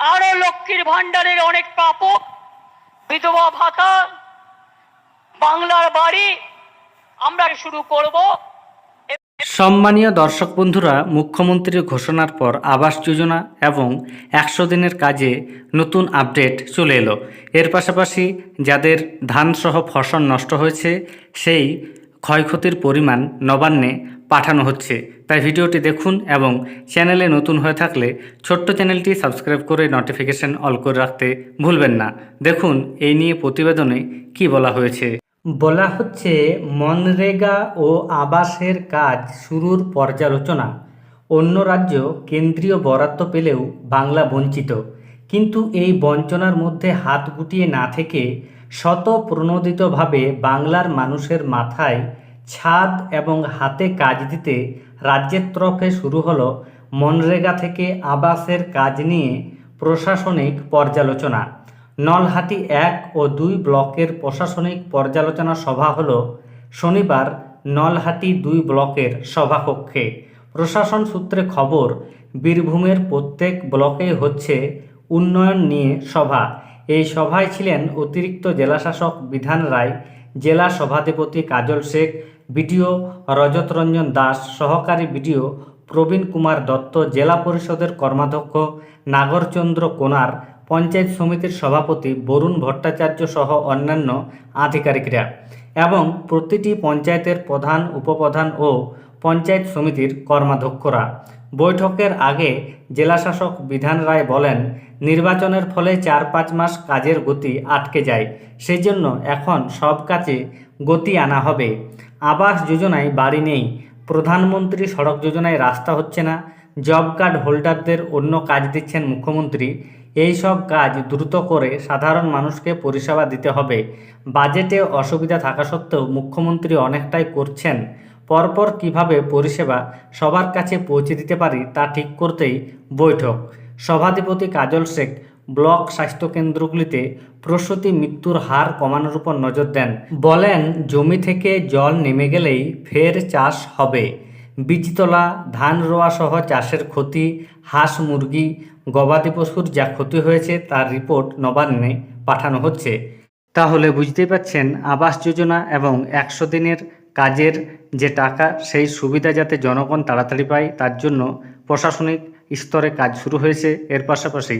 আরও লক্ষ্মীর ভান্ডারের অনেক প্রাপক বিধবা ভাতা, বাংলার বাড়ি, আমরা শুরু করব। সম্মানীয় দর্শক বন্ধুরা, মুখ্যমন্ত্রীর ঘোষণার পর আবাস যোজনা এবং একশো দিনের কাজে নতুন আপডেট চলে এলো। এর পাশাপাশি যাদের ধানসহ ফসল নষ্ট হয়েছে, সেই ক্ষয়ক্ষতির পরিমাণ নবান্নে পাঠানো হচ্ছে। তাই ভিডিওটি দেখুন এবং চ্যানেলে নতুন হয়ে থাকলে ছোট্ট চ্যানেলটি সাবস্ক্রাইব করে নোটিফিকেশন অল করে রাখতে ভুলবেন না। দেখুন এই নিয়ে প্রতিবেদনে কি বলা হয়েছে। বলা হচ্ছে, মনরেগা ও আবাসের কাজ শুরুর পর্যালোচনা। অন্য রাজ্য কেন্দ্রীয় বরাদ্দ পেলেও বাংলা বঞ্চিত। কিন্তু এই বঞ্চনার মধ্যে হাত গুটিয়ে না থেকে শত প্রণোদিতভাবে বাংলার মানুষের মাথায় ছাদ এবং হাতে কাজ দিতে রাজ্যের তরফে শুরু হলো মনরেগা থেকে আবাসের কাজ নিয়ে প্রশাসনিক পর্যালোচনা। নলহাটি এক ও দুই ব্লকের প্রশাসনিক পর্যালোচনা সভা হলো শনিবার নলহাটি দুই ব্লকের সভাকক্ষে। প্রশাসন সূত্রে খবর, বীরভূমের প্রত্যেক ব্লকেই হচ্ছে উন্নয়ন নিয়ে সভা। এই সভায় ছিলেন অতিরিক্ত জেলাশাসক বিধান রায়, জেলা সভাধিপতি কাজল শেখ, বিডিও রজত রঞ্জন দাস, সহকারী বিডিও প্রবীণ কুমার দত্ত, জেলা পরিষদের কর্মাধ্যক্ষ নাগরচন্দ্র কোনার, পঞ্চায়েত সমিতির সভাপতি বরুণ ভট্টাচার্য সহ অন্যান্য আধিকারিকরা এবং প্রতিটি পঞ্চায়েতের প্রধান, উপপ্রধান ও পঞ্চায়েত সমিতির কর্মাধ্যক্ষরা। বৈঠকের আগে জেলাশাসক বিধান রায় বলেন, নির্বাচনের ফলে চার পাঁচ মাস কাজের গতি আটকে যায় সেই জন্য এখন সব কাজে গতি আনা হবে। আবাস যোজনায় বাড়ি নেই, প্রধানমন্ত্রী সড়ক যোজনায় রাস্তা হচ্ছে না, জব কার্ড হোল্ডারদের অন্য কাজ দিচ্ছেন মুখ্যমন্ত্রী, এই সব কাজ দ্রুত করে সাধারণ মানুষকে পরিষেবা দিতে হবে। বাজেটে অসুবিধা থাকা সত্ত্বেও মুখ্যমন্ত্রী অনেকটাই করছেন পরপর কীভাবে পরিষেবা সবার কাছে পৌঁছে দিতে পারি তা ঠিক করতেই বৈঠক। সভাধিপতি কাজল শেখ ব্লক স্বাস্থ্যকেন্দ্রগুলিতে প্রসূতি মৃত্যুর হার কমানোর উপর নজর দেন। বলেন, জমি থেকে জল নেমে গেলেই ফের চাষ হবে। বীজতলা, ধান রোয়া সহ চাষের ক্ষতি, হাঁস, মুরগি, গবাদি পশুর যা ক্ষতি হয়েছে তার রিপোর্ট নবান্নে পাঠানো হচ্ছে। তাহলে বুঝতেই পাচ্ছেন আবাস যোজনা এবং একশো দিনের কাজের যে টাকা, সেই সুবিধা যাতে জনগণ তাড়াতাড়ি পায়, তার জন্য প্রশাসনিক স্তরে কাজ শুরু হয়েছে। এর পাশাপাশি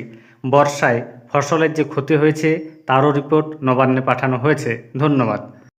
বর্ষায় ফসলের যে ক্ষতি হয়েছে, তারও রিপোর্ট নবান্নে পাঠানো হয়েছে। ধন্যবাদ।